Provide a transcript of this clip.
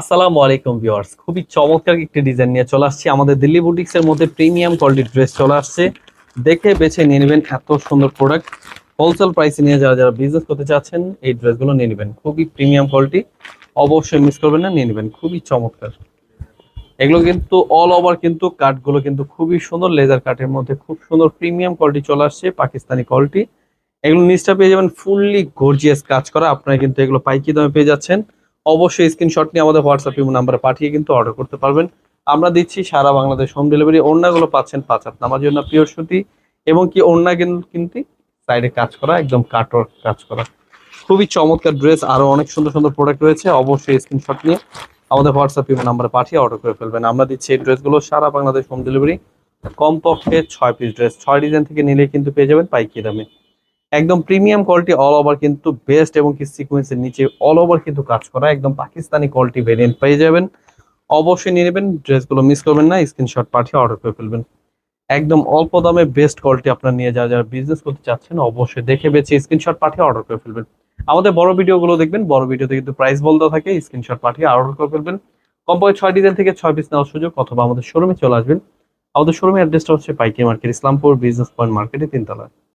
আসসালামু আলাইকুম ভিউয়ার্স। খুবই চমৎকার একটি ডিজাইন নিয়ে চলে আসছি। আমাদের দিল্লি বুটিক্স এর মধ্যে প্রিমিয়াম কোয়ালিটির ড্রেস চলে আসছে। দেখে বেছে নিয়ে নেবেন এত সুন্দর প্রোডাক্ট হোলসেল প্রাইসে নিয়ে যারা যারা বিজনেস করতে চাচ্ছেন, এই ড্রেসগুলো নিয়ে নেবেন। খুবই প্রিমিয়াম কোয়ালিটি অবশ্যই মিস করবেন না, নিয়ে নেবেন। খুবই চমৎকার। এগুলো কিন্তু অল ওভার কিন্তু কাটগুলো কিন্তু খুবই সুন্দর। লেজার কাটের মধ্যে খুব সুন্দর প্রিমিয়াম কোয়ালিটি চলে আসছে, পাকিস্তানি কোয়ালিটি এগুলো নিচটা পেয়ে যাবেন ফুললি গর্জিয়াস কাজ করা। আপনারা কিন্তু এগুলো পাইকি দামে পেয়ে যাচ্ছেন। অবশ্যই স্ক্রিনশট নিয়ে আমাদের হোয়াটসঅ্যাপ ইমো নাম্বারে পাঠিয়ে কিন্তু অর্ডার করতে পারবেন। আমরা দিচ্ছি সারা বাংলাদেশ হোম ডেলিভারি ওড়নাগুলো পাচ্ছেন পাঁচ হাত নামার জন্য পিওর এবং কি ওড়না কিন্তু সাইডে কাজ করা, একদম কাটর কাজ করা। খুবই চমৎকার ড্রেস আরও অনেক সুন্দর সুন্দর প্রোডাক্ট রয়েছে, অবশ্যই স্ক্রিনশট নিয়ে আমাদের হোয়াটসঅ্যাপ ইমো নাম্বারে পাঠিয়ে অর্ডার করে ফেলবেন। আমরা দিচ্ছি এই ড্রেসগুলো সারা বাংলাদেশ হোম ডেলিভারি কমপক্ষে ছয় পিস ড্রেস ছয় ডিজাইন থেকে নিলে কিন্তু পেয়ে যাবেন পাইকি দামে। একদম প্রিমিয়াম কোয়ালিটি অল ওভার কিন্তু বেস্ট এবং কি সিকোয়েন্সের নিচে অল ওভার কিন্তু কাজ করা, একদম পাকিস্তানি কোয়ালিটি ভেরিয়েন্ট পেয়ে যাবেন। অবশ্যই নিয়ে নেবেন, ড্রেসগুলো মিস করবেন না স্ক্রিনশট পাঠিয়ে অর্ডার করে ফেলবেন। একদম অল্প দামে বেস্ট কোয়ালিটি আপনার নিয়ে যারা যারা বিজনেস করতে চাচ্ছেন অবশ্যই দেখে বেছে স্ক্রিনশট পাঠিয়ে অর্ডার করে ফেলবেন। আমাদের বড় ভিডিওগুলো দেখবেন, বড় ভিডিওতে কিন্তু প্রাইস বলতে থাকে স্ক্রিনশট পাঠিয়ে অর্ডার করে ফেলবেন। কমপক্ষে ছয় ডিজাইন থেকে ছয় পিস নেওয়ার সুযোগ অথবা আমাদের শোরুমে চলে আসবেন। আমাদের শোরুমের অ্যাড্রেসটা হচ্ছে পাইকি মার্কেট ইসলামপুর বিজনেস পয়েন্ট মার্কেটে তিনতলা